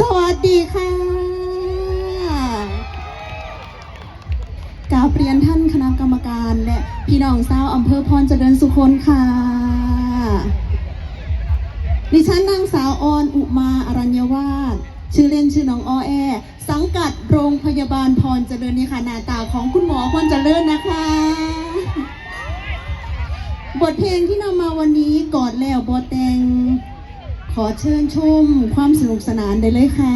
สวัสดีค่ะกาบเรียนท่านคณะกรรมการและพี่น้องสาวอำเภอพรเจริญสุคนค่ะ ดิฉันนางสาวออนอุมาอรัญวาสชื่อเล่นชื่อน้องอ้อแอ สังกัดโรงพยาบาลพรเจริญนี่ค่ะหนาตาของคุณหมอพรเจริญนะคะ บทเพลงที่นำมาวันนี้กอดแล้วบอแตง ขอเชิญชมความสนุกสนานได้เลยค่ะ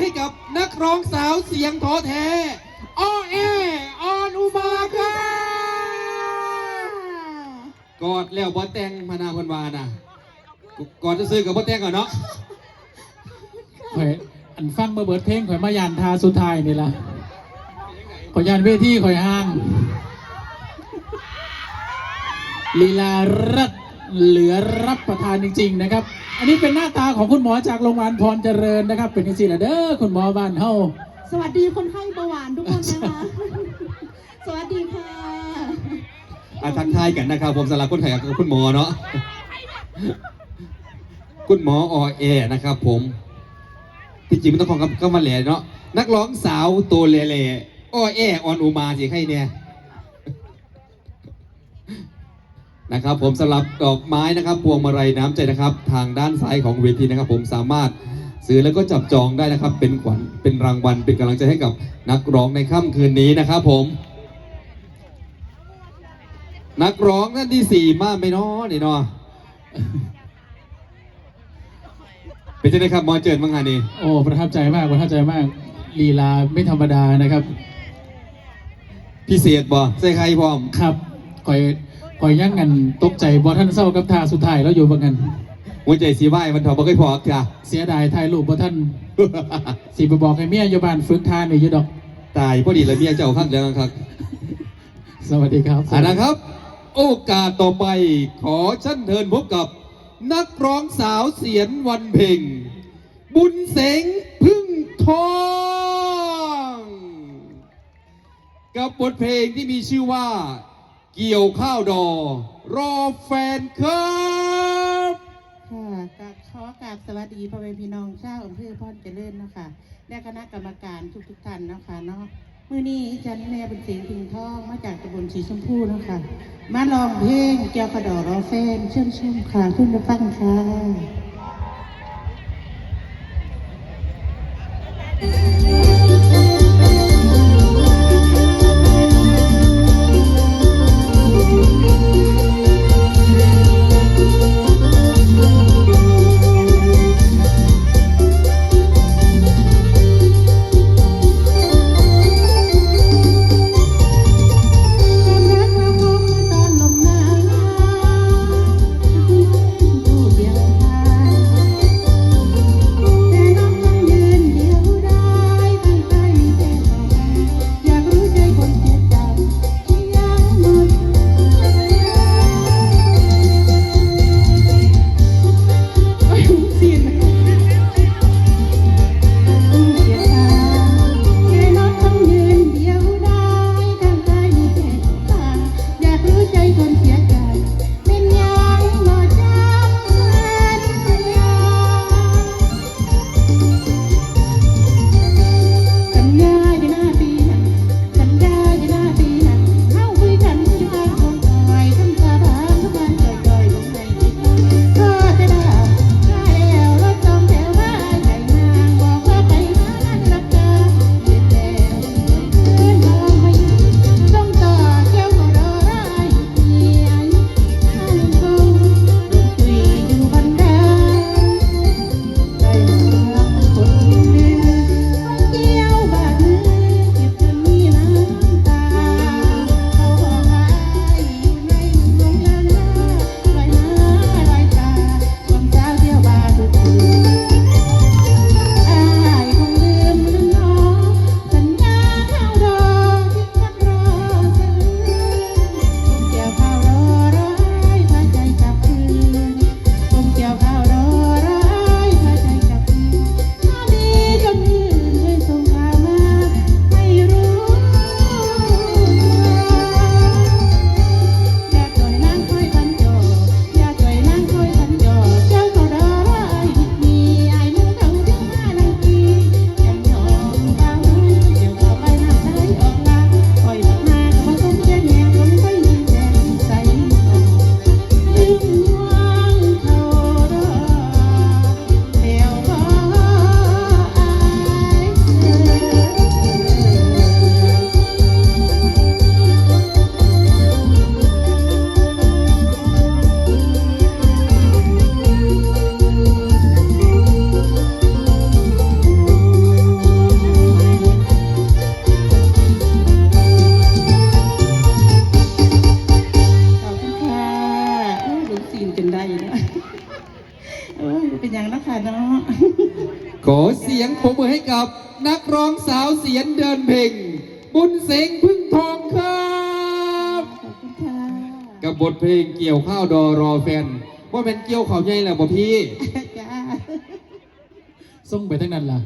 ให้กับนักร้องสาวเสียงท้อแท้อ้อแอออนอุมาค่ะกอดแล้วบอแตงพนาพันวาน่ะกอดจะซื้อกับบอแตงก่อนเนาะข่อยอันฟังมาเบิดเพลงข่อยมายานทาสุดท้ายนี่ละข่อยยานเวทีข่อยห้างลีลารัด เหลือรับประทานจริง ๆ นะครับ อันนี้เป็นหน้าตาของคุณหมอจากโรงพยาบาลพรเจริญนะครับ เป็นจังซี่ล่ะเด้อคุณหมอบ้านเฮาสวัสดีคนไข้เบาหวานทุกคนนะคะ สวัสดีค่ะอะทักทายกันนะครับ ผมสำหรับคนไข้กับคุณหมอเนาะคุณหมออแอนะครับ ผมที่จริงมันต้องของก็มาแหล่เนาะนักร้องสาวตัวเล่ๆอ้อแอออนอุมาสิใครเนี่ย นะครับ ผมสำหรับดอกไม้นะครับ พวงมาลัยน้ำใจนะครับ ทางด้านซ้ายของเวทีนะครับ ผมสามารถซื้อแล้วก็จับจองได้นะครับ เป็นขวัญเป็นรางวัลเป็นกำลังใจให้กับนักร้องในค่ำคืนนี้นะครับ ผม นักร้องท่านที่สี่มาไม่น้อนี่เนาะเป็นยังไงครับหมอเจิดมังงานนี้โอ้ประทับใจมากประทับใจมากลีลาไม่ธรรมดานะครับ พิเศษบ่ใส่ใครพร้อมครับข่อย ข่อยย่างกันตกใจบอท่านเศร้ากับทาสุดท้ายแล้วอยู่บังกันหัวใจสีไหวมันเถาบ่เคยพอค่ะเสียดายถ่ายรูปบอท่านสิไปบอกให้เมียอยู่บ้านฝึกทานในอยู่ดอก ตายพอดีเลยเมียเจ้าข้างเดียวกันครับ สวัสดีครับอ่านะครับ โอกาสต่อไปขอชั้นเทิญพบกับ นักร้องสาวเสียนวันเพ็งบุญเสงพึ่งทองกับบทเพลงที่มีชื่อว่า เกี่ยวข้าวดอ รอแฟนครับค่ะก็ขอกราบสวัสดีพ่อแม่พี่น้องชาวอำเภอพรเจริญเนาะคะและคณะกรรมการทุกทุกๆท่านเนาะคะเนาะมื้อนี้ฉันแม่บุญเสียงพิงทองมาจากตำบลสีชมพูเนาะคะมาลองเพลงเกี่ยวกระดอรอแฟนเชื่อมชมค่ะขึ้นมาฟังค่ะ เนาะเอ้ยเป็นอย่างนั้นค่ะเนาะขอเสียงปรบมือให้กับนักร้องสาวเสียงเดินเพลงบุญเสงพึ่งทองครับขอบคุณค่ะกับบทเพลงเกี่ยวข้าวดอรอแฟน ว่าเป็นเกี่ยวข้าวใหญ่แหละบ่พี่จ้าส่งไปทั้งนั้นล่ะ